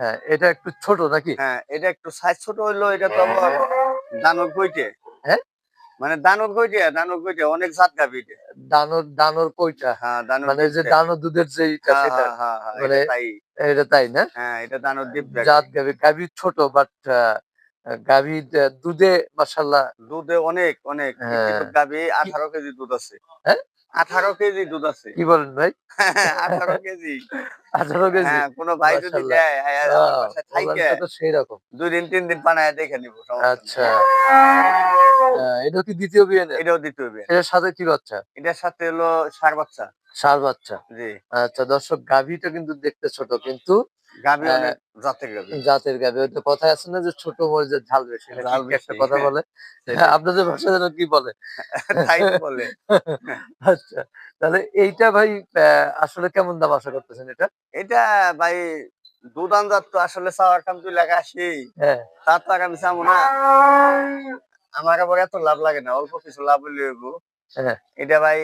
হ্যাঁ এটা একটু ছোট নাকি? হ্যাঁ এটা একটু সাইজ ছোট হইল এটা তো আবার দানব কইটে। হ্যাঁ? মানে দানব কইটে দানব কইটে অনেক জাত গাবি দানর দানোর দানোর কইটা? হ্যাঁ মানে যে দানর দুধের যে এটা হ্যাঁ, সেটা? হ্যাঁ, হ্যাঁ, হ্যাঁ, এটা মানে- তাই। এটা তাই না? হ্যাঁ এটা দানব দ্বীপ জাত গাবি গাবি ছোট বাট গাবি দুধে মাসাল্লাহ দুধে অনেক অনেক। হ্যাঁ। গাবি আঠারো কেজি দুধ আছে। হ্যাঁ? আঠারো কেজি দুধ আছে। কি বলেন ভাই? আঠারো কেজি। আঠারো কেজি? হ্যাঁ কোনো ভাই যদি হ্যাঁ, সেই রকম দুই দিন তিন দিন বানায় দেখে নিবো আচ্ছা। এটা কি দ্বিতীয় বিয়ে এটাও দিতে হবে এটার সাথে কি বাচ্চা? এটার সাথে হলো সার বাচ্চা। সার বাচ্চা। জি। আচ্ছা দর্শক গাভীটা কিন্তু দেখতে ছোট কিন্তু গাবি। অনেক জাতের গাবি জাতের ওই তো কথায় আছে না যে ছোট মরিচের ঝাল বেশি একটা কথা হ্যাঁ, বলে। হ্যাঁ, আপনাদের ভাষা যেন কি বলে? তাই বলে। আচ্ছা তাহলে এইটা ভাই আসলে কেমন দাম আশা করতেছেন এটা? এটা ভাই দুধান জাত তো আসলে চাওয়ার কাম তুই লাগা আসি হ্যাঁ। তার তো না। আমার আবার এত লাভ লাগে না অল্প কিছু লাভ হইলে হ্যাঁ। এটা ভাই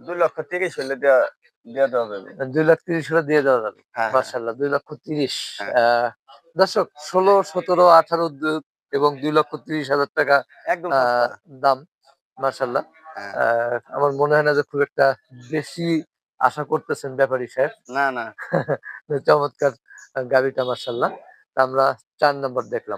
দুই লক্ষ তিরিশ হইলে দেওয়া দেওয়া দেওয়া যাবে। দুই লাখ তিরিশ হলে দিয়ে দেওয়া যাবে। হ্যাঁ, হ্যাঁ। মার্শাল্লাহ দুই লক্ষ তিরিশ। হ্যাঁ। দর্শক ষোলো সতেরো আঠারো এবং দুই লক্ষ তিরিশ হাজার টাকা একদম আহ, দাম মার্শাল্লাহ আমার মনে হয় না যে খুব একটা বেশি আশা করতেছেন ব্যাপারী সাহেব। না না। চমৎকার গাবিটা মার্শাল্লাহ আমরা চার নম্বর দেখলাম।